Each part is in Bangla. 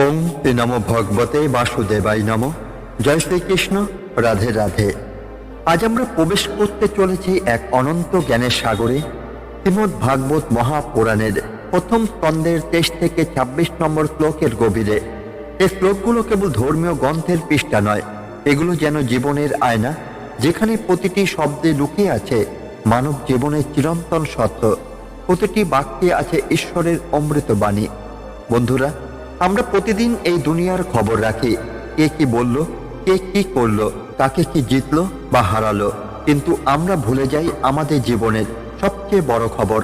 ওম নম ভগবতে বাসুদেবাই নম। জয় শ্রীকৃষ্ণ, রাধে রাধে। আজ আমরা প্রবেশ করতে চলেছি এক অনন্ত জ্ঞানের সাগরে। শ্রীমদ্ ভাগবত মহাপুরাণের প্রথম স্কন্ধের তেইশ থেকে ছাব্বিশ নম্বর শ্লোকের গভীরে। এই শ্লোকগুলো কেবল ধর্মীয় গ্রন্থের পৃষ্ঠা নয়, এগুলো যেন জীবনের আয়না, যেখানে প্রতিটি শব্দে লুকিয়ে আছে মানব জীবনের চিরন্তন সত্য। প্রতিটি বাক্যে আছে ঈশ্বরের অমৃত বাণী। বন্ধুরা আমরা প্রতিদিন এই দুনিয়ার খবর রাখি। কে কি বলল, কে কি করল, কাকে কি জিতলো বা হারালো। কিন্তু আমরা ভুলে যাই আমাদের জীবনের সবচেয়ে বড় খবর।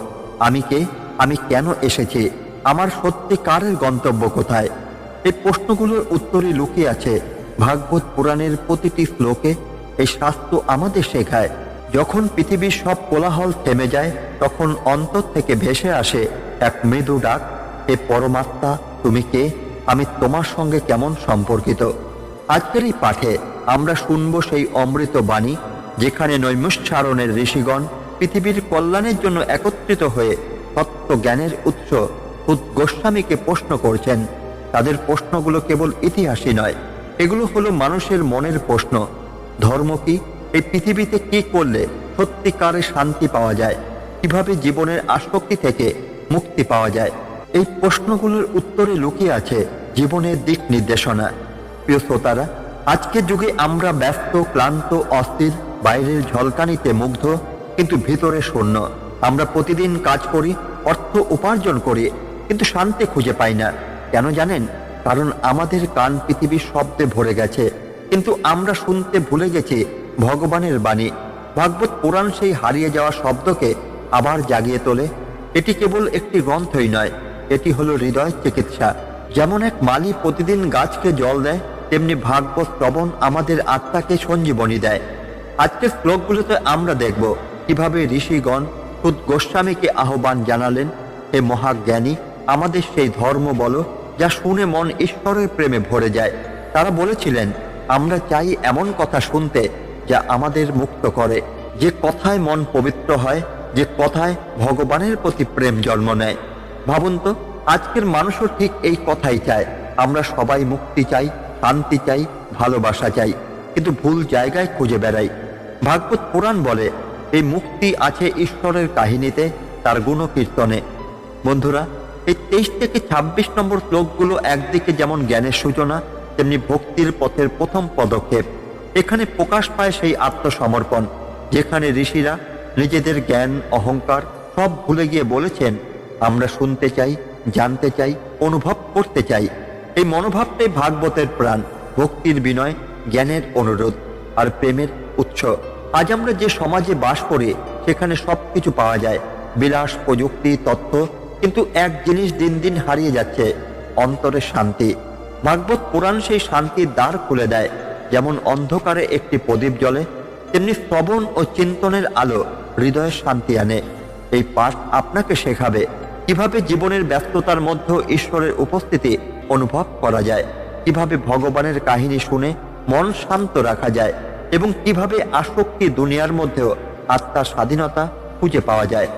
আমি কে, আমি কেন এসেছি, আমার সত্যিকারের গন্তব্য কোথায়? এই প্রশ্নগুলোর উত্তরে লুকিয়ে আছে ভাগবত পুরাণের প্রতিটি শ্লোকে এই শাস্ত্র আমাদের শেখায়। যখন পৃথিবীর সব কোলাহল থেমে যায়, তখন অন্তর থেকে ভেসে আসে এক মৃদু ডাক এ পরমাত্মা তুমি কে? আমি তোমার সঙ্গে কেমন সম্পর্কিত? আজকের এই পাঠে আমরা শুনব সেই অমৃত বাণী, যেখানে নৈমিষারণের ঋষিগণ পৃথিবীর কল্যাণের জন্য একত্রিত হয়ে তত্ত্ব জ্ঞানের উৎস খুদ গোস্বামীকে প্রশ্ন করছেন। তাদের প্রশ্নগুলো কেবল ইতিহাসই নয়, এগুলো হলো মানুষের মনের প্রশ্ন। ধর্ম কি? এই পৃথিবীতে কি করলে সত্যিকারের শান্তি পাওয়া যায়? কীভাবে জীবনের আসক্তি থেকে মুক্তি পাওয়া যায়? এই প্রশ্নগুলোর উত্তরে লুকিয়ে আছে জীবনের দিক নির্দেশনা। প্রিয় শ্রোতারা, আজকের যুগে আমরা ব্যস্ত, ক্লান্ত, অস্থির, বাইরের ঝলকানিতে মুগ্ধ, কিন্তু ভিতরে শূন্য। আমরা প্রতিদিন কাজ করি, অর্থ উপার্জন করি, কিন্তু শান্তি খুঁজে পাই না। কেন জানেন? কারণ আমাদের কান পৃথিবীর শব্দে ভরে গেছে। কিন্তু আমরা শুনতে ভুলে গেছি ভগবানের বাণী। ভাগবত পুরাণ সেই হারিয়ে যাওয়া শব্দকে আবার জাগিয়ে তোলে। এটি কেবল একটি গ্রন্থই নয় এটি হলো হৃদয় চিকিৎসা। যেমন এক মালি প্রতিদিন গাছকে জল দেয়, তেমনি ভাগ্য শ্রবণ আমাদের আত্মাকে সঞ্জীবনী দেয়। আজকের শ্লোকগুলোতে আমরা দেখব কীভাবে ঋষিগণ খুদ গোস্বামীকে আহ্বান জানালেন, হে মহাজ্ঞানী, আমাদের সেই ধর্ম বলো, যা শুনে মন ঈশ্বরের প্রেমে ভরে যায়। তারা বলেছিলেন, আমরা চাই এমন কথা শুনতে, যা আমাদের মুক্ত করে, যে কথায় মন পবিত্র হয়, যে কথায় ভগবানের প্রতি প্রেম জন্ম নেয়। ভাবুন তো, আজকের মানুষও ঠিক এই কথাই চায়। আমরা সবাই মুক্তি চাই, শান্তি চাই, ভালোবাসা চাই, কিন্তু ভুল জায়গায় খুঁজে বেড়াই। ভাগবত পুরাণ বলে, এই মুক্তি আছে ঈশ্বরের কাহিনীতে, তার গুণ কীর্তনে বন্ধুরা, এই তেইশ থেকে ২৬ নম্বর শ্লোকগুলো একদিকে যেমন জ্ঞানের সূচনা, তেমনি ভক্তির পথের প্রথম পদক্ষেপ। এখানে প্রকাশ পায় সেই আত্মসমর্পণ, যেখানে ঋষিরা নিজেদের জ্ঞান, অহংকার সব ভুলে গিয়ে বলেছেন আমরা শুনতে চাই, জানতে চাই, অনুভব করতে চাই। এই মনোভাবটাই ভাগবতের প্রাণ, ভক্তির বিনয়, জ্ঞানের অনুরোধ আর প্রেমের উৎস। আজ আমরা যে সমাজে বাস করি, সেখানে সব কিছু পাওয়া যায়। বিলাস প্রযুক্তি তথ্য কিন্তু এক জিনিস দিন দিন হারিয়ে যাচ্ছে অন্তরের শান্তি। ভাগবত পুরাণ সেই শান্তির দ্বার খুলে দেয়। যেমন অন্ধকারে একটি প্রদীপ জ্বলে, তেমনি শ্রবণ ও চিন্তনের আলো হৃদয়ের শান্তি আনে। এই পাঠ আপনাকে শেখাবে। কীভাবে জীবনের ব্যস্ততার মধ্যে ঈশ্বরের উপস্থিতি অনুভব করা যায়? কীভাবে ভগবানের কাহিনী শুনে মন শান্ত রাখা যায়? এবং কীভাবে আসক্তি দুনিয়ার মধ্যেও আত্মার স্বাধীনতা খুঁজে পাওয়া যায়?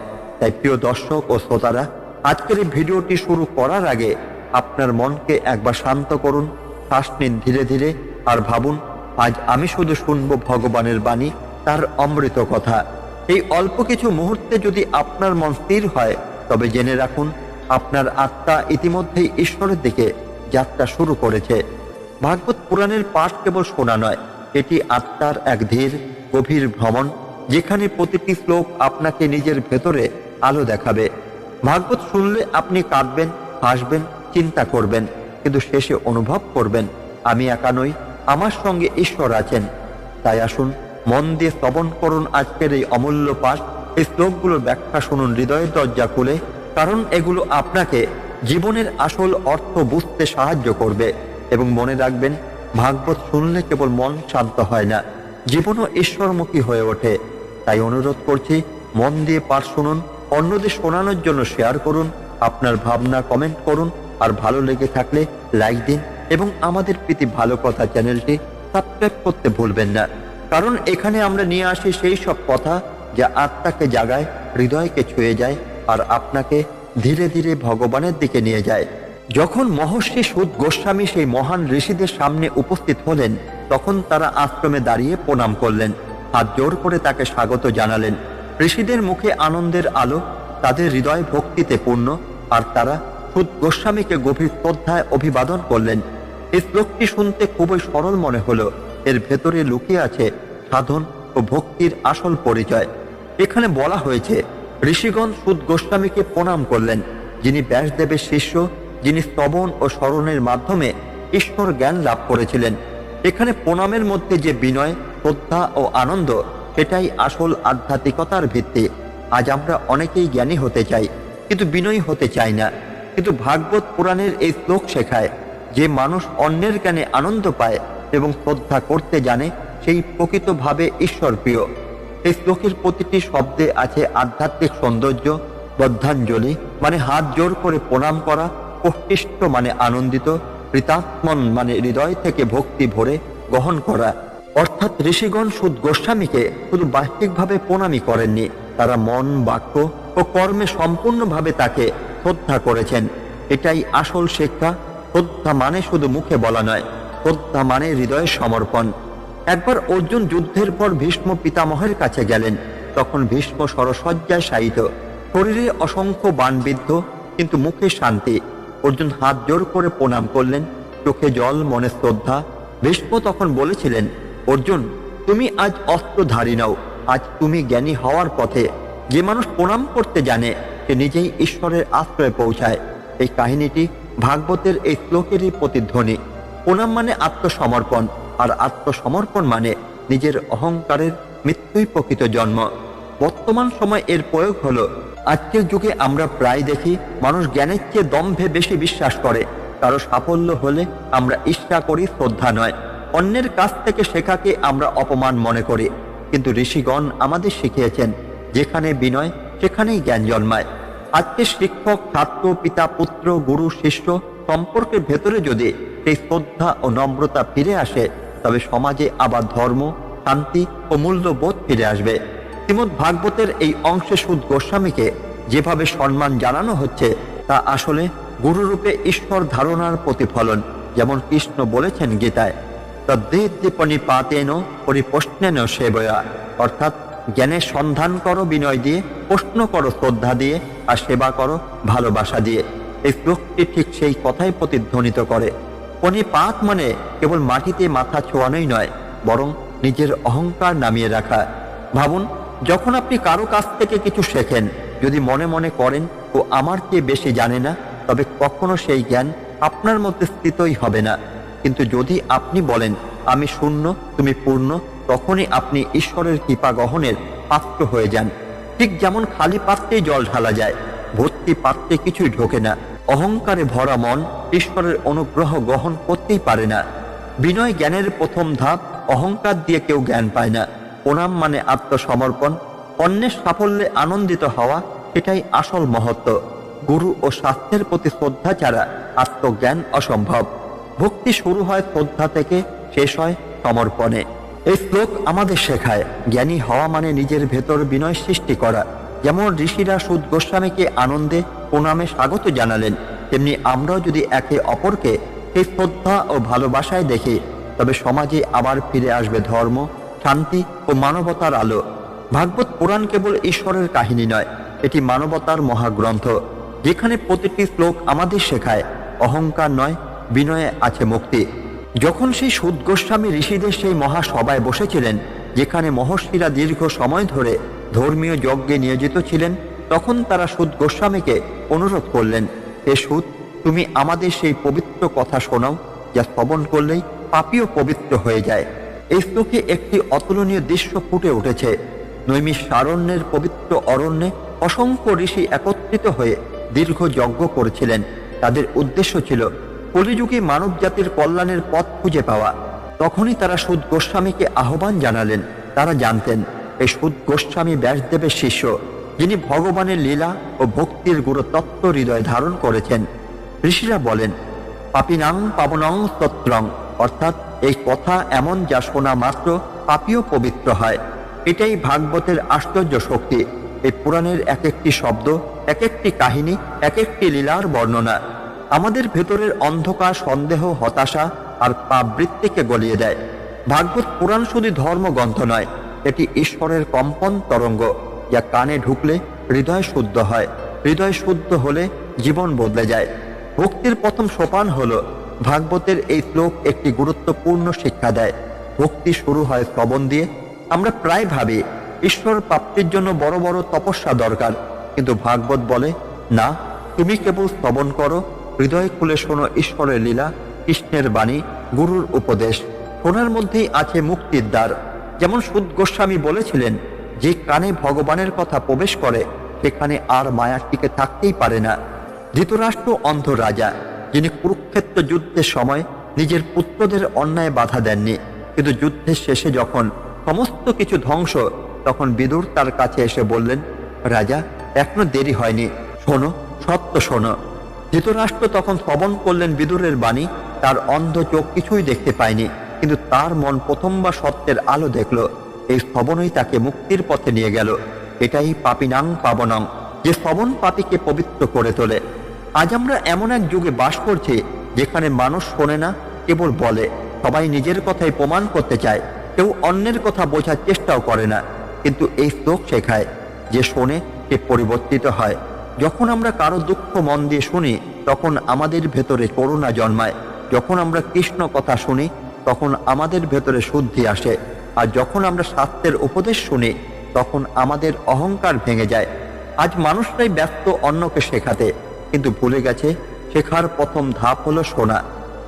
তাই প্রিয় দর্শক ও শ্রোতারা, আজকের এই ভিডিওটি শুরু করার আগে আপনার মনকে একবার শান্ত করুন, শ্বাস নিন ধীরে ধীরে আর ভাবুন, আজ আমি শুধু শুনব ভগবানের বাণী, তার অমৃত কথা। এই অল্প কিছু মুহূর্তে যদি আপনার মন স্থির হয় তবে জেনে রাখুন, আপনার আত্মা ইতিমধ্যেই ঈশ্বরের দিকে যাত্রা শুরু করেছে। ভাগবত পুরাণের পাঠ কেবল শোনা নয়, এটি আত্মার এক ধীর, গভীর ভ্রমণ, যেখানে প্রতিটি শ্লোক আপনাকে নিজের ভেতরে আলো দেখাবে। ভাগবত শুনলে আপনি কাঁদবেন, হাসবেন, চিন্তা করবেন, কিন্তু শেষে অনুভব করবেন, আমি একা নই, আমার সঙ্গে ঈশ্বর আছেন। তাই আসুন, মন দিয়ে শ্রবণ করুন আজকের এই অমূল্য পাঠ। এই শ্লোকগুলোর ব্যাখ্যা শুনুন হৃদয়ের দরজা খুলে, কারণ এগুলো আপনাকে জীবনের আসল অর্থ বুঝতে সাহায্য করবে এবং মনে রাখবেন, ভাগবত শুনলে কেবল মন শান্ত হয় না, জীবনও ঈশ্বরমুখী হয়ে ওঠে। তাই অনুরোধ করছি, মন দিয়ে পাঠ শুনুন, অন্যদের শোনানোর জন্য শেয়ার করুন, আপনার ভাবনা কমেন্ট করুন, আর ভালো লেগে থাকলে লাইক দিন এবং আমাদের প্রীতি ভালো কথা চ্যানেলটি সাবস্ক্রাইব করতে ভুলবেন না। কারণ এখানে আমরা নিয়ে আসি সেই সব কথা যা আত্মাকে জাগায়, হৃদয়কে ছুঁয়ে যায় আর আপনাকে ধীরে ধীরে ভগবানের দিকে নিয়ে যায়। যখন মহর্ষি সুদ গোস্বামী সেই মহান ঋষিদের সামনে উপস্থিত হলেন, তখন তারা আশ্রমে দাঁড়িয়ে প্রণাম করলেন। হাত জোর করে তাকে স্বাগত জানালেন। ঋষিদের মুখে আনন্দের আলো, তাদের হৃদয় ভক্তিতে পূর্ণ, আর তারা সুদ গোস্বামীকে গভীর শ্রদ্ধায় অভিবাদন করলেন। এই শ্লোকটি শুনতে খুবই সরল মনে হলো। এর ভেতরে লুকিয়ে আছে সাধন ও ভক্তির আসল পরিচয়। এখানে বলা হয়েছে, ঋষিগণ সুদ গোস্বামীকে প্রণাম করলেন, যিনি ব্যাসদেবের শিষ্য, যিনি স্তবন ও স্মরণের মাধ্যমে ঈশ্বর জ্ঞান লাভ করেছিলেন। এখানে প্রণামের মধ্যে যে বিনয়, শ্রদ্ধা ও আনন্দ, সেটাই আসল আধ্যাত্মিকতার ভিত্তি। আজ আমরা অনেকেই জ্ঞানী হতে চাই, কিন্তু বিনয়ী হতে চাই না। কিন্তু ভাগবত পুরাণের এই শ্লোক শেখায়, যে মানুষ অন্যের জ্ঞানে আনন্দ পায় এবং শ্রদ্ধা করতে জানে, সেই প্রকৃতভাবে ঈশ্বর প্রিয় এই শ্লোকের প্রতিটি শব্দে আছে আধ্যাত্মিক সৌন্দর্য, বদ্ধাঞ্জলি মানে হাত জোর করে প্রণাম করা প্রতিষ্ঠ মানে আনন্দিত, কৃতাত্মন মানে হৃদয় থেকে ভক্তি ভরে গ্রহণ করা। অর্থাৎ ঋষিগণ সুদ গোস্বামীকে শুধু বাহ্যিকভাবে প্রণামী করেননি, তারা মন, বাক্য ও কর্মে সম্পূর্ণভাবে তাকে শ্রদ্ধা করেছেন। এটাই আসল শিক্ষা। শ্রদ্ধা মানে শুধু মুখে বলা নয়, শ্রদ্ধা মানে হৃদয়ের সমর্পণ। একবার অর্জুন যুদ্ধের পর ভীষ্ম পিতামহের কাছে গেলেন। তখন ভীষ্ম সরসজ্জায় শায়িত। শরীরে অসংখ্য বাণবিদ্ধ কিন্তু মুখে শান্তি। অর্জুন হাত জোর করে প্রণাম করলেন, চোখে জল, মনে শ্রদ্ধা। ভীষ্ম তখন বলেছিলেন, অর্জুন, তুমি আজ অস্ত্রধারী নাও। আজ তুমি জ্ঞানী হওয়ার পথে। যে মানুষ প্রণাম করতে জানে, সে নিজেই ঈশ্বরের আশ্রয়ে পৌঁছায়। এই কাহিনীটি ভাগবতের এই শ্লোকেরই প্রতিধ্বনি। প্রণাম মানে আত্মসমর্পণ। আর আত্মসমর্পণ মানে নিজের অহংকারের মৃত্যুই প্রকৃত জন্ম। বর্তমান সময় এর প্রয়োগ হলো, আজকের যুগে আমরা প্রায় দেখি মানুষ জ্ঞানের চেয়ে দম্ভে বেশি বিশ্বাস করে। কারও সাফল্য হলে আমরা ঈর্ষা করি, শ্রদ্ধা নয়। অন্যের কাছ থেকে শেখাকে আমরা অপমান মনে করি। কিন্তু ঋষিগণ আমাদের শিখিয়েছেন, যেখানে বিনয়, সেখানেই জ্ঞান জন্মায়। আজকে শিক্ষক, ছাত্র, পিতা, পুত্র, গুরু, শিষ্য সম্পর্কের ভেতরে যদি সেই শ্রদ্ধা ও নম্রতা ফিরে আসে তবে সমাজে আবার ধর্ম, শান্তি ও মূল্যবোধ ফিরে আসবে। শ্রীমদ ভাগবতের এই অংশে সুদ গোস্বামীকে যেভাবে সম্মান জানানো হচ্ছে, তা আসলে গুরুরূপে ঈশ্বর ধারণার প্রতিফলন, যেমন কৃষ্ণ বলেছেন গীতায়। তদ্দীপনি পাতেন পরিপ্রশ্নেন সেবয়া। অর্থাৎ জ্ঞানের সন্ধান করো, বিনয় দিয়ে, প্রশ্ন করো, শ্রদ্ধা দিয়ে, আর সেবা করো, ভালোবাসা দিয়ে। এই শ্লোকটি ঠিক সেই কথাই প্রতিধ্বনিত করে। পণিপাত মানে কেবল মাটিতে মাথা ছোঁয়ানোই নয়, বরং নিজের অহংকার নামিয়ে রাখা। ভাবুন, যখন আপনি কারও কাছ থেকে কিছু শেখেন, যদি মনে মনে করেন, ও আমার চেয়ে বেশি জানে না, তবে কখনো সেই জ্ঞান আপনার মধ্যে স্থিতই হবে না। কিন্তু যদি আপনি বলেন, আমি শূন্য, তুমি পূর্ণ, তখনই আপনি ঈশ্বরের কৃপা গ্রহণের পাত্র হয়ে যান। ঠিক যেমন খালি পাত্রেই জল ঢালা যায়, ভর্তি পাত্রে কিছুই ঢোকে না। অহংকারে ভরা মন ঈশ্বরের অনুগ্রহ গ্রহণ করতেই পারে না। বিনয় জ্ঞানের প্রথম ধাপ, অহংকার দিয়ে কেউ জ্ঞান পায় না। প্রণাম মানে আত্মসমর্পণ, অন্যের সাফল্যে আনন্দিত হওয়া, সেটাই আসল মহত্ব। গুরু ও স্বাস্থ্যের প্রতি শ্রদ্ধা ছাড়া আত্মজ্ঞান অসম্ভব। ভক্তি শুরু হয় শ্রদ্ধা থেকে, শেষ হয় সমর্পণে। এই শ্লোক আমাদের শেখায়, জ্ঞানী হওয়া মানে নিজের ভেতর বিনয় সৃষ্টি করা। যেমন ঋষিরা সুদ গোস্বামীকে আনন্দে প্রণামে স্বাগত জানালেন, তেমনি আমরাও যদি একে অপরকে সেই শ্রদ্ধা ও ভালোবাসায় দেখি, তবে সমাজে আবার ফিরে আসবে ধর্ম, শান্তি ও মানবতার আলো। ভাগবত পুরাণ কেবল ঈশ্বরের কাহিনী নয়, এটি মানবতার মহাগ্রন্থ, যেখানে প্রতিটি শ্লোক আমাদের শেখায়, অহংকার নয়, বিনয়ে আছে মুক্তি। যখন সেই সুদ গোস্বামী ঋষিদের সেই মহাসভায় বসেছিলেন, যেখানে মহর্ষিরা দীর্ঘ সময় ধরে ধর্মীয় যজ্ঞে নিয়োজিত ছিলেন, তখন তারা সুদ গোস্বামীকে অনুরোধ করলেন, হে সুদ, তুমি আমাদের সেই পবিত্র কথা শোনাও, যা শ্রবণ করলেই পাপিও পবিত্র হয়ে যায়। এই শ্লোকে একটি অতুলনীয় দৃশ্য ফুটে উঠেছে। নৈমিষ সারণ্যের পবিত্র অরণ্যে অসংখ্য ঋষি একত্রিত হয়ে দীর্ঘ যজ্ঞ করেছিলেন। তাদের উদ্দেশ্য ছিল কলিযুগে মানব জাতির কল্যাণের পথ খুঁজে পাওয়া। তখনই তারা সুদ গোস্বামীকে আহ্বান জানালেন, তারা জানতেন এই সুদ গোস্বামী ব্যাসদেবের শিষ্য, যিনি ভগবানের লীলা ও ভক্তির গুরুতত্ত্ব হৃদয় ধারণ করেছেন। ঋষিরা বলেন, পাপিনাং পাবনং তত্রং অর্থাৎ এই কথা এমন যা শোনা মাত্র পাপিও পবিত্র হয়। এটাই ভাগবতের আশ্চর্য শক্তি। এই পুরাণের এক একটি শব্দ এক একটি কাহিনী এক একটি লীলার বর্ণনা। আমাদের ভেতরের অন্ধকার সন্দেহ, হতাশা আর পাপবৃত্তিকে গলিয়ে দেয়। ভাগবত পুরাণ শুধু ধর্মগ্রন্থ নয় এটি ঈশ্বরের কম্পন তরঙ্গ, যা কানে ঢুকলে হৃদয় শুদ্ধ হয়। হৃদয় শুদ্ধ হলে জীবন বদলে যায়। ভক্তির প্রথম সোপান হলো, ভাগবতের এই শ্লোক একটি গুরুত্বপূর্ণ শিক্ষা দেয়। ভক্তি শুরু হয় শ্রবণ দিয়ে। আমরা প্রায় ভাবি, ঈশ্বর প্রাপ্তির জন্য বড় বড় তপস্যা দরকার। কিন্তু ভাগবত বলে, না, তুমি কেবল শ্রবণ করো, হৃদয় খুলে শোনো ঈশ্বরের লীলা, কৃষ্ণের বাণী, গুরুর উপদেশ। শোনার মধ্যেই আছে মুক্তির দ্বার। যেমন সুদ গোস্বামী বলেছিলেন, যে কানে ভগবানের কথা প্রবেশ করে, সেখানে আর মায়ার টিকে থাকতেই পারে না। ধৃতরাষ্ট্র অন্ধ রাজা, যিনি কুরুক্ষেত্র যুদ্ধের সময় নিজের পুত্রদের অন্যায় বাধা দেননি। কিন্তু যুদ্ধের শেষে যখন সমস্ত কিছু ধ্বংস, তখন বিদুর তার কাছে এসে বললেন, রাজা, এখনও দেরি হয়নি। শোনো, সত্য শোনো। ধৃতরাষ্ট্র তখন শ্রবণ করলেন বিদুরের বাণী, তার অন্ধ চোখ কিছুই দেখতে পায়নি। কিন্তু তার মন প্রথমবার সত্যের আলো দেখল। এই শ্রবণই তাকে মুক্তির পথে নিয়ে গেল। এটাই পাপিনাং পাবনং, যে শ্রবণ পাপীকে পবিত্র করে তোলে। আজ আমরা এমন এক যুগে বাস করছি, যেখানে মানুষ শোনে না, কেবল বলে। সবাই নিজের কথাই প্রমাণ করতে চায়। কেউ অন্যের কথা বোঝার চেষ্টাও করে না। কিন্তু এই শ্লোক শেখায়, যে শোনে, সে পরিবর্তিত হয়। যখন আমরা কারও দুঃখ মন দিয়ে শুনি, তখন আমাদের ভেতরে করুণা জন্মায়। যখন আমরা কৃষ্ণ কথা শুনি তখন আমাদের ভেতরে শুদ্ধি আসে। আর যখন আমরা শাস্ত্রের উপদেশ শুনি, তখন আমাদের অহংকার ভেঙে যায়। আজ মানুষরাই ব্যস্ত অন্যকে শেখাতে, কিন্তু ভুলে গেছে, শেখার প্রথম ধাপ হলো শোনা।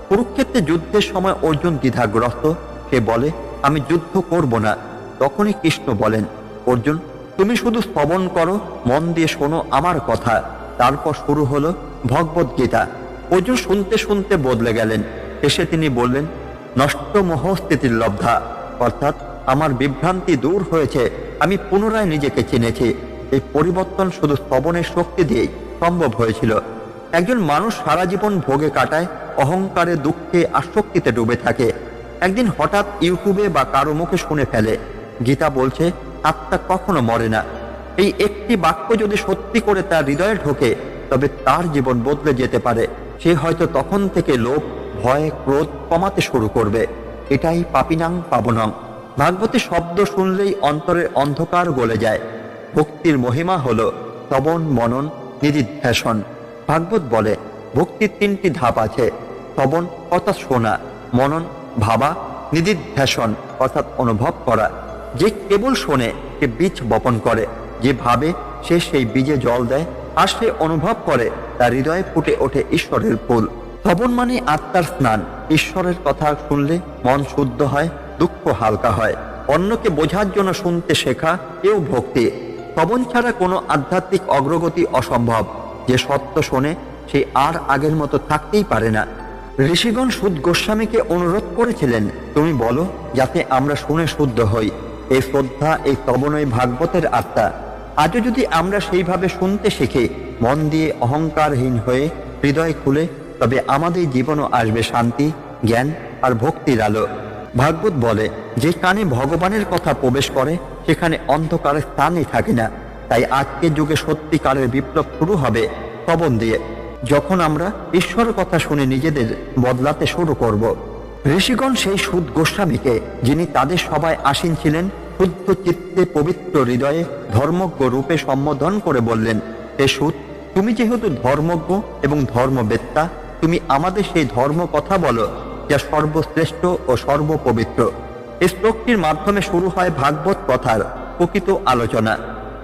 কুরুক্ষেত্রে যুদ্ধের সময় অর্জুন দ্বিধাগ্রস্ত। সে বলে, আমি যুদ্ধ করব না। তখনই কৃষ্ণ বলেন, অর্জুন, তুমি শুধু শ্রবণ করো, মন দিয়ে শোনো আমার কথা। তারপর শুরু হলো ভগবদ্গীতা। গীতা অর্জুন শুনতে শুনতে বদলে গেলেন। এসে তিনি বললেন নষ্ট মোহস্থিতির লব্ধা। অর্থাৎ আমার বিভ্রান্তি দূর হয়েছে, আমি পুনরায় নিজেকে চিনেছি। এই পরিবর্তন শুধু শ্রবণের শক্তি দিয়েই সম্ভব হয়েছিল। একজন মানুষ সারা জীবন ভোগে কাটায়, অহংকারে, দুঃখে, আসক্তিতে ডুবে থাকে। একদিন হঠাৎ ইউটিউবে বা কারও মুখে শুনে ফেলে। গীতা বলছে, আত্মা কখনো মরে না। এই একটি বাক্য যদি সত্যি করে তার হৃদয়ে ঢোকে, তবে তার জীবন বদলে যেতে পারে। সে হয়তো তখন থেকে লোভ ভয় ক্রোধ কমাতে শুরু করবে। এটাই পাপিনাং পাবনং। ভাগবতী শব্দ শুনলেই অন্তরের অন্ধকার গলে যায়। ভক্তির মহিমা হল শ্রবণ মনন নিদিধ্যাসন ভাগবত বলে, ভক্তির তিনটি ধাপ আছে। শ্রবণ অর্থাৎ শোনা, মনন ভাবা নিদিধ্যাসন অর্থাৎ অনুভব করা। যে কেবল শোনে, সে বীজ বপন করে। যে ভাবে, সে সেই বীজে জল দেয়। আর সে অনুভব করে, তার হৃদয়ে ফুটে ওঠে ঈশ্বরের ফুল। শ্রবণ মানে আত্মার স্নান। ঈশ্বরের কথা শুনলে মন শুদ্ধ হয়, দুঃখ হালকা হয়। অন্যকে বোঝার জন্য শুনতে শেখা কেউ ভক্তি। শ্রবণ ছাড়া কোনো আধ্যাত্মিক অগ্রগতি অসম্ভব। যে সত্য শোনে, সে আর আগের মতো থাকতেই পারে না। ঋষিগণ সুদ গোস্বামীকে অনুরোধ করেছিলেন, তুমি বলো, যাতে আমরা শুনে শুদ্ধ হই। এই শ্রদ্ধা, এই তবনই ভাগবতের আত্মা। আজও যদি আমরা সেইভাবে শুনতে শিখি, মন দিয়ে অহংকারহীন হয়ে, হৃদয় খুলে তবে আমাদের জীবনও আসবে শান্তি, জ্ঞান আর ভক্তির আলো। ভাগবত বলে, যে কানে ভগবানের কথা প্রবেশ করে, সেখানে অন্ধকারের স্থানই থাকে না। তাই আজকের যুগে সত্যিকারের বিপ্লব শুরু হবে শ্রবণ দিয়ে। যখন আমরা ঈশ্বর কথা শুনে নিজেদের বদলাতে শুরু করব। ঋষিগণ সেই সুদ গোস্বামীকে, যিনি তাদের সবাই আসীন ছিলেন, শুদ্ধ চিত্তে পবিত্র হৃদয়ে ধর্মজ্ঞ রূপে সম্বোধন করে বললেন, হে সুদ, তুমি যেহেতু ধর্মজ্ঞ এবং ধর্মবেত্তা তুমি আমাদের সেই ধর্ম কথা বলো, যা সর্বশ্রেষ্ঠ ও সর্বপবিত্র। এই শ্লোকটির মাধ্যমে শুরু হয় ভাগবত কথার প্রকৃত আলোচনা।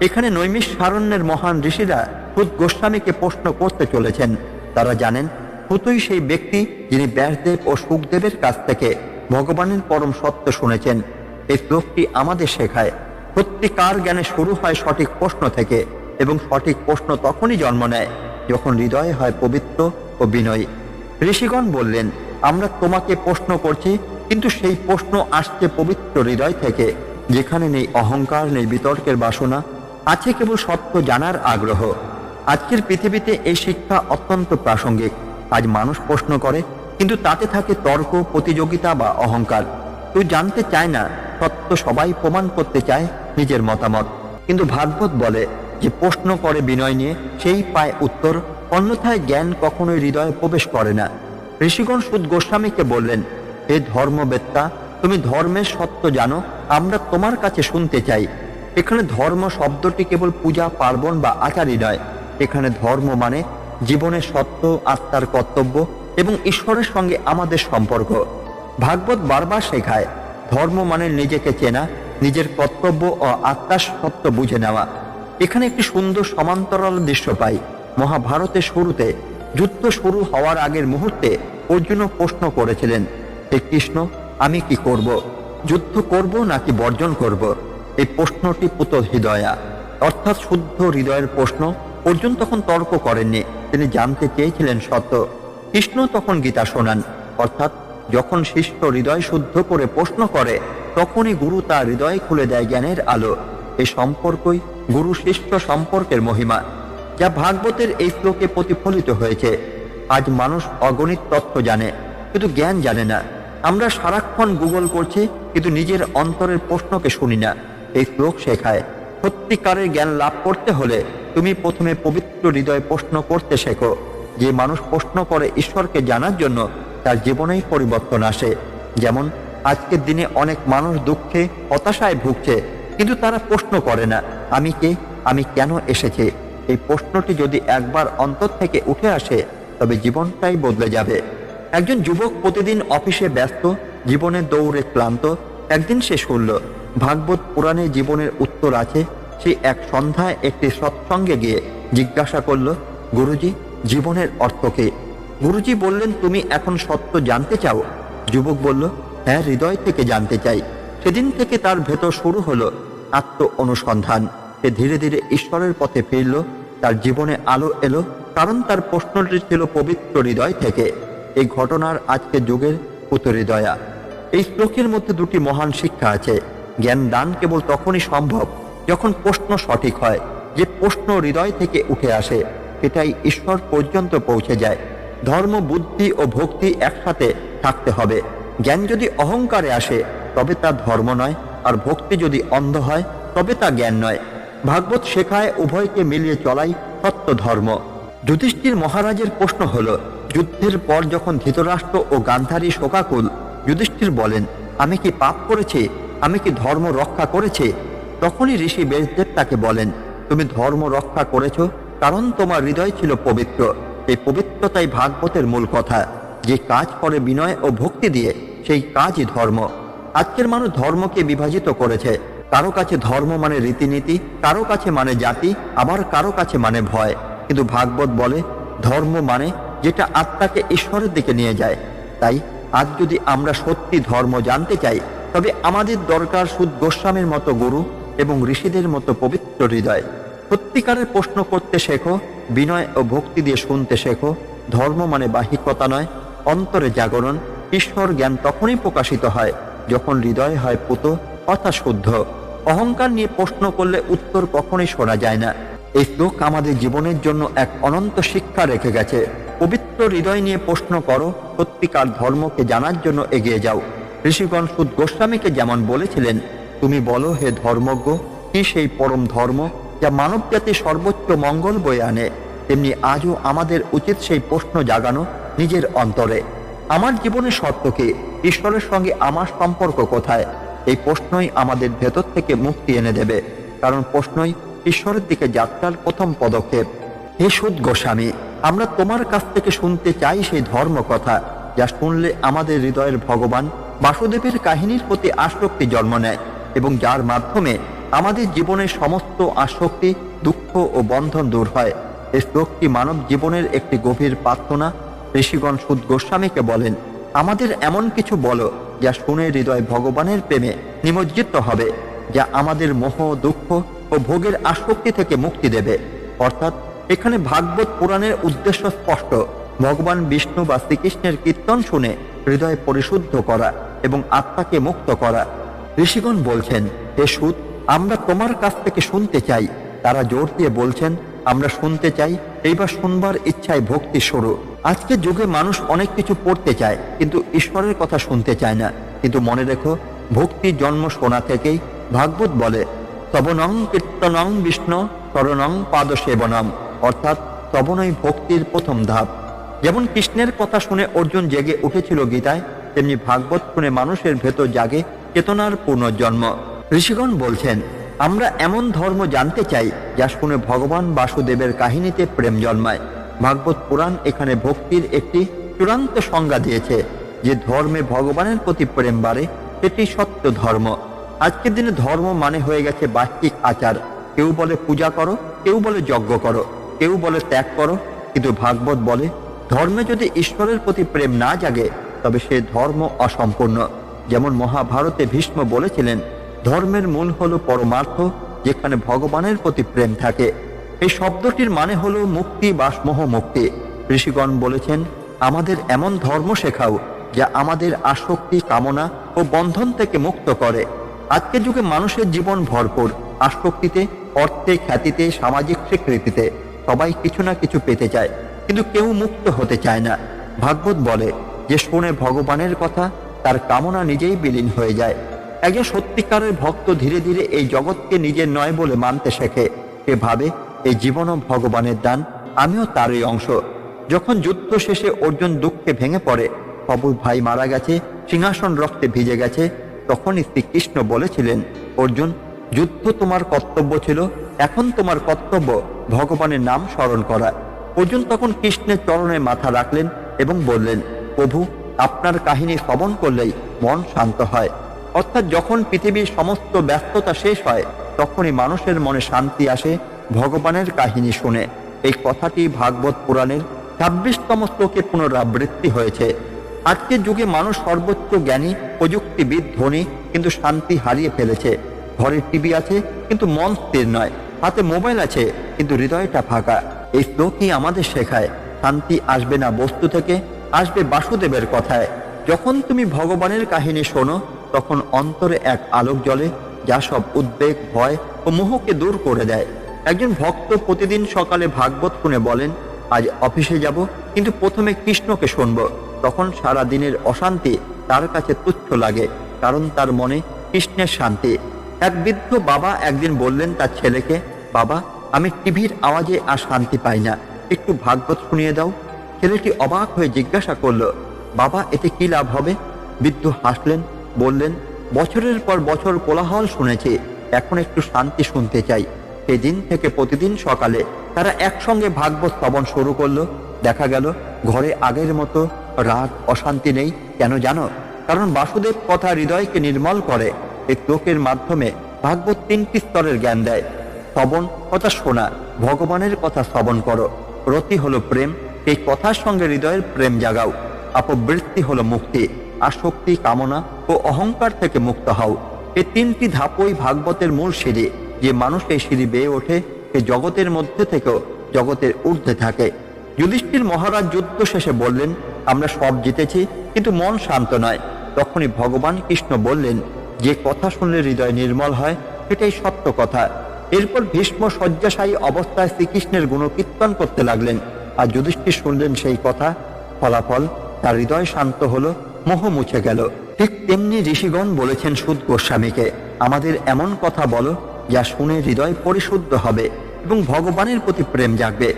এখানে নৈমিষারণ্যের মহান ঋষিরা খুদ গোস্বামীকে প্রশ্ন করতে চলেছেন। তারা জানেন, হুতই সেই ব্যক্তি যিনি ব্যাসদেব ও সুখদেবের কাছ থেকে ভগবানের পরম সত্য শুনেছেন। এই শ্লোকটি আমাদের শেখায়। সত্যিকার জ্ঞানে শুরু হয় সঠিক প্রশ্ন থেকে এবং সঠিক প্রশ্ন তখনই জন্ম নেয়, যখন হৃদয়ে হয় পবিত্র ও বিনয়ী ঋষিগণ বললেন, আমরা তোমাকে প্রশ্ন করছি, কিন্তু সেই প্রশ্ন আসছে পবিত্র হৃদয় থেকে, যেখানে নেই অহংকার, নেই বিতর্কের বাসনা, আছে কেবল সত্য জানার আগ্রহ। আজকের পৃথিবীতে এই শিক্ষা অত্যন্ত প্রাসঙ্গিক। আজ মানুষ প্রশ্ন করে, কিন্তু তাতে থাকে তর্ক, প্রতিযোগিতা বা অহংকার। কেউ জানতে চায় না, সত্য সবাই প্রমাণ করতে চায় নিজের মতামত। কিন্তু ভাগবত বলে যে, প্রশ্ন করে বিনয় নিয়ে, সেই পায় উত্তর অন্যথায় জ্ঞান কখনোই হৃদয়ে প্রবেশ করে না। ঋষিগণ সুদ গোস্বামীকে বললেন, হে ধর্মবেত্তা, তুমি ধর্মের সত্য জানো, আমরা তোমার কাছে শুনতে চাই। এখানে ধর্ম শব্দটি কেবল পূজা, পার্বণ বা আচারই নয়। এখানে ধর্ম মানে জীবনের সত্য, আত্মার কর্তব্য এবং ঈশ্বরের সঙ্গে আমাদের সম্পর্ক। ভাগবত বারবার শেখায়, ধর্ম মানে নিজেকে চেনা, নিজের কর্তব্য ও আত্মার সত্য বুঝে নেওয়া। এখানে একটি সুন্দর সমান্তরাল দৃশ্য পাই। মহাভারতের শুরুতে যুদ্ধ শুরু হওয়ার আগের মুহূর্তে অর্জুন প্রশ্ন করেছিলেন, হে কৃষ্ণ, আমি কি করব? যুদ্ধ করব নাকি বর্জন করব? এই প্রশ্নটি পুত হৃদয়া। অর্থাৎ শুদ্ধ হৃদয়ের প্রশ্ন অর্জুন তখন তর্ক করেননি। তিনি জানতে চেয়েছিলেন সত্য। কৃষ্ণ তখন গীতা শোনান। অর্থাৎ যখন শিষ্য হৃদয় শুদ্ধ করে প্রশ্ন করে, তখনই গুরু তার হৃদয় খুলে দেয় জ্ঞানের আলো। এই সম্পর্কই গুরু শিষ্য সম্পর্কের মহিমা। যা ভাগবতের এই শ্লোকে প্রতিফলিত হয়েছে। আজ মানুষ অগণিত তথ্য জানে, কিন্তু জ্ঞান জানে না। আমরা সারাক্ষণ গুগল করছি, কিন্তু নিজের অন্তরের প্রশ্নকে শুনি না। এই শ্লোক শেখায়, সত্যিকারের জ্ঞান লাভ করতে হলে তুমি প্রথমে পবিত্র হৃদয় প্রশ্ন করতে শেখো। যে মানুষ প্রশ্ন করে ঈশ্বরকে জানার জন্য, তার জীবনেই পরিবর্তন আসে। যেমন, আজকের দিনে অনেক মানুষ দুঃখে, হতাশায় ভুগছে, কিন্তু তারা প্রশ্ন করে না, আমি কে? আমি কেন এসেছে? এই প্রশ্নটি যদি একবার অন্তর থেকে উঠে আসে, তবে জীবনটাই বদলে যাবে। একজন যুবক প্রতিদিন অফিসে ব্যস্ত জীবনের দৌড়ে ক্লান্ত। একদিন সে শুনল, ভাগবত পুরাণে জীবনের উত্তর আছে। সে এক সন্ধ্যায় একটি সৎসঙ্গে গিয়ে জিজ্ঞাসা করল, গুরুজি, জীবনের অর্থ কি? গুরুজি বললেন, তুমি এখন সত্য জানতে চাও? যুবক বলল হ্যাঁ হৃদয় থেকে জানতে চাই। সেদিন থেকে তার ভেতর শুরু হলো আত্ম অনুসন্ধান সে ধীরে ধীরে ঈশ্বরের পথে ফিরল। তার জীবনে আলো এলো, কারণ তার প্রশ্নটি ছিল পবিত্র হৃদয় থেকে। এই ঘটনার আজকে যুগের পুতহৃদয়া এই শ্লোকের মধ্যে দুটি মহান শিক্ষা আছে। জ্ঞান দান কেবল তখনই সম্ভব যখন প্রশ্ন সঠিক হয়, যে প্রশ্ন হৃদয় থেকে উঠে আসে, সেটাই ঈশ্বর পর্যন্ত পৌঁছে যায়। ধর্ম, বুদ্ধি ও ভক্তি একসাথে থাকতে হবে। জ্ঞান যদি অহংকারে আসে, তবে তা ধর্ম নয়, আর ভক্তি যদি অন্ধ হয়, তবে তা জ্ঞান নয়। ভাগবত শেখায় উভয়কে মিলিয়ে চলাই সত্য ধর্ম যুধিষ্ঠির মহারাজের প্রশ্ন হল, যুদ্ধের পর যখন ধৃতরাষ্ট্র ও গান্ধারী শোকাকুল, যুধিষ্ঠির বলেন, আমি কি পাপ করেছি? আমি কি ধর্ম রক্ষা করেছি? তখনই ঋষি বেশদেব তাকে বলেন, তুমি ধর্ম রক্ষা করেছ, কারণ তোমার হৃদয় ছিল পবিত্র। এই পবিত্রতাই ভাগবতের মূল কথা। যে কাজ করে বিনয় ও ভক্তি দিয়ে, সেই কাজই ধর্ম। আজকের মানুষ ধর্মকে বিভাজিত করেছে। কারও কাছে ধর্ম মানে রীতিনীতি, কারও কাছে মানে জাতি, আবার কারও কাছে মানে ভয়। কিন্তু ভাগবত বলে, ধর্ম মানে যেটা আত্মাকে ঈশ্বরের দিকে নিয়ে যায়। তাই আজ যদি আমরা সত্যি ধর্ম জানতে চাই, তবে আমাদের দরকার সুদ গোস্বামীর মতো গুরু এবং ঋষিদের মতো পবিত্র হৃদয়। সত্যিকারের প্রশ্ন করতে শেখো, বিনয় ও ভক্তি দিয়ে শুনতে শেখো। ধর্ম মানে বাহিকতা নয়, অন্তরে জাগরণ। ঈশ্বর জ্ঞান তখনই প্রকাশিত হয়, যখন হৃদয় হয় পুত কথা শুদ্ধ। অহংকার নিয়ে প্রশ্ন করলে উত্তর কখনোই শোনা যায় না। এই শ্লোক আমাদের জীবনের জন্য এক অনন্ত শিক্ষা রেখে গেছে। পবিত্র হৃদয় নিয়ে প্রশ্ন করো, সত্যিকার ধর্মকে জানার জন্য এগিয়ে যাও। ঋষিগণ সুদ গোস্বামীকে যেমন বলেছিলেন, তুমি বলো, হে ধর্মজ্ঞ, কি সেই পরম ধর্ম যা মানব জাতির সর্বোচ্চ মঙ্গল বয়ে আনে? তেমনি আজও আমাদের উচিত সেই প্রশ্ন জাগানো নিজের অন্তরে। আমার জীবনের শর্ত কি? ঈশ্বরের সঙ্গে আমার সম্পর্ক কোথায়? এই প্রশ্নই আমাদের ভেতর থেকে মুক্তি এনে দেবে। কারণ প্রশ্নই ঈশ্বরের দিকে যাত্রার প্রথম পদক্ষেপ। হে সুদ গোস্বামী, আমরা তোমার কাছ থেকে শুনতে চাই সেই ধর্ম কথা যা শুনলে আমাদের হৃদয়ের ভগবান বাসুদেবের কাহিনীর প্রতি আসক্তি জন্ম নেয় এবং যার মাধ্যমে আমাদের জীবনের সমস্ত আসক্তি, দুঃখ ও বন্ধন দূর হয়। এই শ্লোকটি মানব জীবনের একটি গভীর প্রার্থনা ঋষিগণ সুদ গোস্বামীকে বলেন। আমাদের এমন কিছু বলো যা শুনে হৃদয় ভগবানের প্রেমে নিমজ্জিত হবে, যা আমাদের মোহ, দুঃখ ও ভোগের আসক্তি থেকে মুক্তি দেবে। অর্থাৎ এখানে ভাগবত পুরাণের উদ্দেশ্য স্পষ্ট। ভগবান বিষ্ণু বা শ্রীকৃষ্ণের কীর্তন শুনে হৃদয় পরিশুদ্ধ করা এবং আত্মাকে মুক্ত করা। ঋষিগণ বলছেন, হে সুদ আমরা তোমার কাছ থেকে শুনতে চাই। তারা জোর দিয়ে বলছেন, আমরা শুনতে চাই, এইবার শুনবার ইচ্ছায় ভক্তি শুরু। আজকে যুগে মানুষ অনেক কিছু পড়তে চায়, কিন্তু ঈশ্বরের কথা শুনতে চায় না। কিন্তু মনে রেখো, ভক্তি জন্ম শোনা থেকেই ভাগবত বলে, তবনং কীর্তনং বিষ্ণু শরণং পাদ সেবনম অর্থাৎ তবনই ভক্তির প্রথম ধাপ। যেমন কৃষ্ণের কথা শুনে অর্জুন জেগে উঠেছিল গীতায়, তেমনি ভাগবত শুনে মানুষের ভেতর জাগে চেতনার পুনর্জন্ম। ঋষিগণ বলছেন, আমরা এমন ধর্ম জানতে চাই, যা শুনে ভগবান বাসুদেবের কাহিনীতে প্রেম জন্মায়। ভাগবত পুরাণ এখানে ভক্তির একটি চূড়ান্ত সংজ্ঞা দিয়েছে যে ধর্মে ভগবানের প্রতি প্রেম বাড়ে, সেটি সত্য ধর্ম। আজকের দিনে ধর্ম মানে হয়ে গেছে বাহ্যিক আচার। কেউ বলে পূজা করো, কেউ বলে যজ্ঞ করো, কেউ বলে ত্যাগ করো, কিন্তু ভাগবত বলে ধর্মে যদি ঈশ্বরের প্রতি প্রেম না জাগে, তবে সে ধর্ম অসম্পূর্ণ। যেমন মহাভারতে ভীষ্ম বলেছিলেন, ধর্মের মূল হলো পরমার্থ, যেখানে ভগবানের প্রতি প্রেম থাকে। এই শব্দটির মানে হলো মুক্তি বা মোহ মুক্তি। ঋষিগণ বলেছেন, আমাদের এমন ধর্ম শেখাও যা আমাদের আসক্তি, কামনা ও বন্ধন থেকে মুক্ত করে। আজকের যুগে মানুষের জীবন ভরপুর। আসক্তিতে, অর্থে, খ্যাতিতে, সামাজিক স্বীকৃতিতে সবাই কিছু না কিছু পেতে চায়, কিন্তু কেউ মুক্ত হতে চায় না। ভাগবত বলে যে, শুনে ভগবানের কথা, তার কামনা নিজেই বিলীন হয়ে যায়। একজন সত্যিকারের ভক্ত ধীরে ধীরে এই জগৎকে নিজের নয় বলে মানতে শেখে। সে ভাবে এই জীবনও ভগবানের দান, আমিও তারই অংশ। যখন যুদ্ধ শেষে অর্জুন দুঃখে ভেঙে পড়ে সবুজ ভাই মারা গেছে, সিংহাসন রক্তে ভিজে গেছে, তখনই শ্রীকৃষ্ণ বলেছিলেন, অর্জুন, যুদ্ধ তোমার কর্তব্য ছিল, এখন তোমার কর্তব্য ভগবানের নাম স্মরণ করা। অর্জুন তখন কৃষ্ণের চরণে মাথা রাখলেন এবং বললেন, প্রভু, আপনার কাহিনী শ্রবণ করলেই মন শান্ত হয়। অর্থাৎ যখন পৃথিবীর সমস্ত ব্যস্ততা শেষ হয়, তখনই মানুষের মনে শান্তি আসে ভগবানের কাহিনী শুনে এই কথাটি ভাগবত পুরাণের ছাব্বিশতম শ্লোকে পুনরাবৃত্তি হয়েছে। আজকের যুগে মানুষ সর্বোচ্চ জ্ঞানী, প্রযুক্তিবিদ, ধনী, কিন্তু শান্তি হারিয়ে ফেলেছে। ঘরে টিভি আছে, কিন্তু মন স্থির নয়। হাতে মোবাইল আছে, কিন্তু হৃদয়টা ফাঁকা। এই শ্লোকই আমাদের শেখায়? শান্তি আসবে না বস্তু থেকে, আসবে বাসুদেবের কথায়। যখন তুমি ভগবানের কাহিনী শোনো, তখন অন্তরে এক আলোক জ্বলে যা সব উদ্বেগ, ভয় ও মোহকে দূর করে দেয়। একজন ভক্ত প্রতিদিন সকালে ভাগবত শুনে বলেন, আজ অফিসে যাব, কিন্তু প্রথমে কৃষ্ণকে শুনব। তখন সারা দিনের অশান্তি তার কাছে তুচ্ছ লাগে, কারণ তার মনে কৃষ্ণের শান্তি। এক বৃদ্ধ বাবা একদিন বললেন তার ছেলেকে, বাবা, আমি টিভির আওয়াজে আর শান্তি পাই না। একটু ভাগবত শুনিয়ে দাও। ছেলেটি অবাক হয়ে জিজ্ঞাসা করল, বাবা, এতে কি লাভ হবে? বৃদ্ধ হাসলেন, বললেন, বছরের পর বছর কোলাহল শুনেছি, এখন একটু শান্তি শুনতে চাই। সেদিন থেকে প্রতিদিন সকালে তারা একসঙ্গে ভাগবত শ্রবণ শুরু করল। দেখা গেল, ঘরে আগের মতো রাগ অশান্তি নেই। কেন জানো? কারণ বাসুদেব কথা হৃদয়কে নির্মল করে। এই শ্লোকের মাধ্যমে ভাগবত তিনটি স্তরের জ্ঞান দেয়। শ্রবণ কথা শোনা, ভগবানের কথা শ্রবণ করো। রতি হলো প্রেম, এই কথার সঙ্গে হৃদয়ের প্রেম জাগাও। অপবৃত্তি হলো মুক্তি, আসক্তি, কামনা ও অহংকার থেকে মুক্ত হও। এই তিনটি ধাপই ভাগবতের মূল সিঁড়ি। যে মানুষ এই সিঁড়ি বেয়ে ওঠে, সে জগতের মধ্যে থেকেও জগতের ঊর্ধ্বে থাকে। যুধিষ্ঠির মহারাজ যুদ্ধ শেষে বললেন, আমরা সব জিতেছি, কিন্তু মন শান্ত নয়। তখনই ভগবান কৃষ্ণ বললেন, যে কথা শুনলে হৃদয় নির্মল হয়, সেটাই সত্য কথা। এরপর ভীষ্ম শয্যাশায়ী অবস্থায় শ্রীকৃষ্ণের গুণকীর্তন করতে লাগলেন। আর যুধিষ্ঠির শুনলেন সেই কথা, ফলাফল, তার হৃদয় শান্ত হলো, মোহ মুছে গেল। ঠিক তেমনি ঋষিগণ বলেছেন, সুদ গোস্বামীকে, আমাদের এমন কথা বলো যা শুনে হৃদয় পরিশুদ্ধ হবে এবং ভগবানের প্রতি প্রেম জাগবে।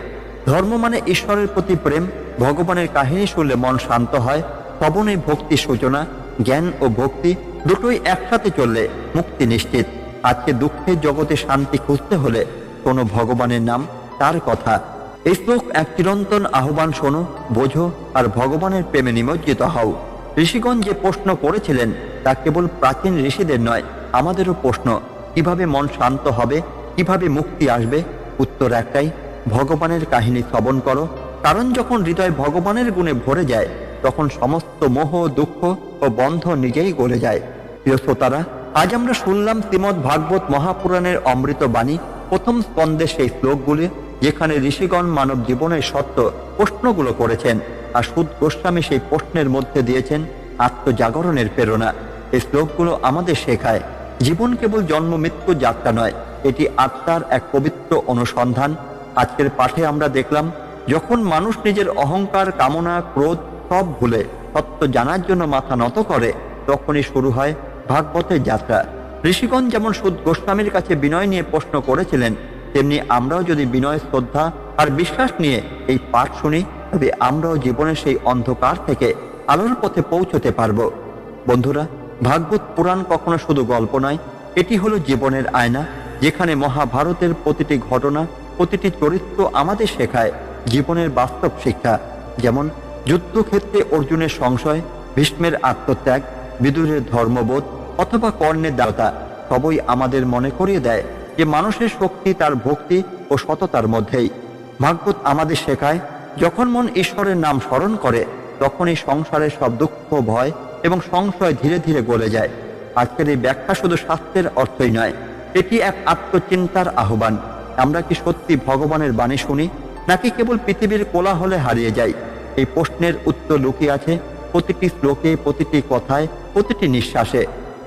ধর্ম মানে ঈশ্বরের প্রতি প্রেম। ভগবানের কাহিনী শুনলে মন শান্ত হয়। তবনই ভক্তি সূচনা, জ্ঞান ও ভক্তি দুটোই একসাথে চললে মুক্তি নিশ্চিত। আজকে দুঃখের জগতে শান্তি খুঁজতে হলে কোনো ভগবানের নাম, তার কথা। এই শ্লোক এক চিরন্তন আহ্বান শোনো, বোঝো আর ভগবানের প্রেমে নিমজ্জিত হও। ঋষিগণ যে প্রশ্ন করেছিলেন, তা কেবল প্রাচীন ঋষিদের নয়, আমাদেরও প্রশ্ন। কীভাবে মন শান্ত হবে, কীভাবে মুক্তি আসবে? উত্তর একটাই, ভগবানের কাহিনী শ্রবণ করো। কারণ যখন হৃদয় ভগবানের গুণে ভরে যায়, তখন সমস্ত মোহ, দুঃখ ও বন্ধ নিজেই গলে যায়। প্রিয় শ্রোতারা, আজ আমরা শুনলাম শ্রীমদ ভাগবত মহাপুরাণের অমৃত বাণী, প্রথম স্পন্দে সেই শ্লোকগুলি, যেখানে ঋষিগণ মানব জীবনের সত্য প্রশ্নগুলো করেছেন, আর সুদ গোস্বামী সেই প্রশ্নের মধ্যে দিয়েছেন আত্মজাগরণের প্রেরণা। এই শ্লোকগুলো আমাদের শেখায়। জীবন কেবল জন্ম, মৃত্যু, যাত্রা নয়, এটি আত্মার এক পবিত্র অনুসন্ধান। আজকের পাঠে আমরা দেখলাম, যখন মানুষ নিজের অহংকার, কামনা, ক্রোধ সব ভুলে সত্য জানার জন্য মাথা নত করে, তখনই শুরু হয় ভাগবতের যাত্রা। ঋষিগণ যেমন সুদ গোস্বামীর কাছে বিনয় নিয়ে প্রশ্ন করেছিলেন, তেমনি আমরাও যদি বিনয়, শ্রদ্ধা আর বিশ্বাস নিয়ে এই পাঠ শুনি, তবে আমরাও জীবনের সেই অন্ধকার থেকে আলোর পথে পৌঁছতে পারব। বন্ধুরা ভাগবত পুরাণ কখনো শুধু গল্প নয়, এটি হলো জীবনের আয়না, যেখানে মহাভারতের প্রতিটি ঘটনা, প্রতিটি চরিত্র আমাদের শেখায় জীবনের বাস্তব শিক্ষা, যেমন যুদ্ধক্ষেত্রে অর্জুনের সংশয়, ভীষ্মের আত্মত্যাগ, বিদুরের ধর্মবোধ অথবা কর্ণের দাতা সবই আমাদের মনে করিয়ে দেয় যে মানুষের শক্তি তার ভক্তি ও সততার মধ্যেই। ভাগবত আমাদের শেখায়, যখন মন ঈশ্বরের নাম স্মরণ করে, তখনই সংসারের সব দুঃখ ভয় এবং সংশয় ধীরে ধীরে গলে যায়। আজকের এই ব্যাখ্যা শুধু শাস্ত্রের অর্থই নয়, এটি এক আত্মচিন্তার আহ্বান। আমরা কি সত্যি ভগবানের বাণী শুনি, নাকি কেবল পৃথিবীর কোলাহলে হারিয়ে যাই? এই প্রশ্নের উত্তর লুকিয়ে আছে প্রতিটি শ্লোকে, প্রতিটি কথায়, প্রতিটি নিঃশ্বাসে।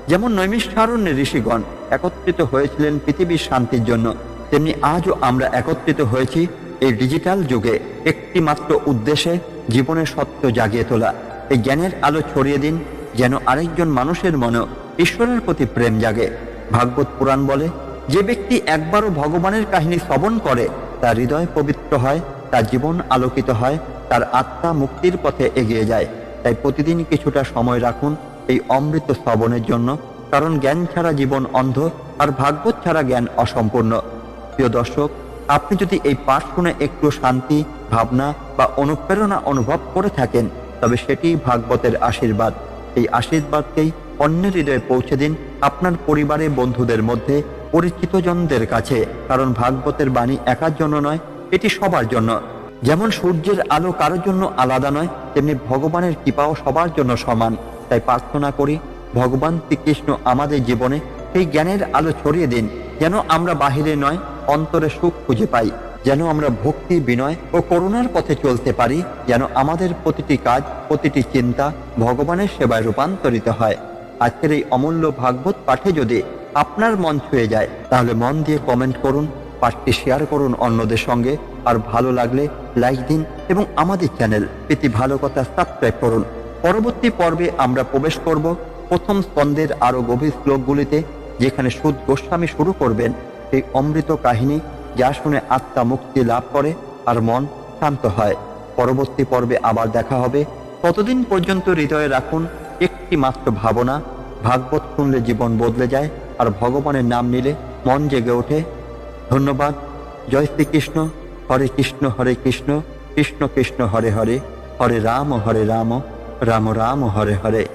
যেমন নৈমিষ্ঠারণ্যের ঋষিগণ একত্রিত হয়েছিলেন পৃথিবীর শান্তির জন্য, তেমনি আজও আমরা একত্রিত হয়েছি এই ডিজিটাল যুগে একটি মাত্র উদ্দেশ্যে জীবনের সত্য জাগিয়ে তোলা। এই জ্ঞানের আলো ছড়িয়ে দিন যেন আরেকজন মানুষের মনে ঈশ্বরের প্রতি প্রেম জাগে। ভাগবত পুরাণ বলে, যে ব্যক্তি একবারও ভগবানের কাহিনী শ্রবণ করে, তার হৃদয় পবিত্র হয়, তার জীবন আলোকিত হয়, তার আত্মা মুক্তির পথে এগিয়ে যায়। তাই প্রতিদিন কিছুটা সময় রাখুন এই অমৃত শ্রবণের জন্য, কারণ জ্ঞান ছাড়া জীবন অন্ধ আর ভাগবত ছাড়া জ্ঞান অসম্পূর্ণ। প্রিয় দর্শক, আপনি যদি এই পাঠ শুনে একটু শান্তি, ভাবনা বা অনুপ্রেরণা অনুভব করে থাকেন তবে সেটি ভাগবতের আশীর্বাদ। এই আশীর্বাদকেই অন্যের হৃদয়ে পৌঁছে দিন আপনার পরিবারে বন্ধুদের মধ্যে পরিচিতজনদের কাছে, কারণ ভাগবতের বাণী একার জন্য নয়, এটি সবার জন্য। যেমন সূর্যের আলো কারোর জন্য আলাদা নয়, তেমনি ভগবানের কৃপাও সবার জন্য সমান। তাই প্রার্থনা করি, ভগবান শ্রীকৃষ্ণ আমাদের জীবনে সেই জ্ঞানের আলো ছড়িয়ে দিন, যেন আমরা বাহিরে নয়, অন্তরে সুখ খুঁজে পাই। যেন আমরা ভক্তি, বিনয় ও করুণার পথে চলতে পারি, যেন আমাদের প্রতিটি কাজ, প্রতিটি চিন্তা ভগবানের সেবায় রূপান্তরিত হয়। আজকের এই অমূল্য ভাগবত পাঠে যদি আপনার মন ছুঁয়ে যায়, তাহলে মন দিয়ে কমেন্ট করুন, পাঠটি শেয়ার করুন অন্যদের সঙ্গে, আর ভালো লাগলে লাইক দিন এবং আমাদের চ্যানেল প্রীতি ভালো কথা সাবস্ক্রাইব করুন। পরবর্তী পর্বে আমরা প্রবেশ করব প্রথম স্কন্দের আরও গভীর শ্লোকগুলিতে, যেখানে সুদ গোস্বামী শুরু করবেন এই অমৃত কাহিনী যা শুনে আত্মা মুক্তি লাভ করে আর মন শান্ত হয়। পরবর্তী পর্বে আবার দেখা হবে। ততদিন পর্যন্ত হৃদয়ে রাখুন একটি মাত্র ভাবনা। ভাগবত শুনলে জীবন বদলে যায় আর ভগবানের নাম নিলে মন জেগে ওঠে। ধন্যবাদ। জয় শ্রীকৃষ্ণ। হরে কৃষ্ণ হরে কৃষ্ণ। কৃষ্ণ কৃষ্ণ, হরে হরে। হরে রাম হরে রাম। রাম রাম, হরে হরে।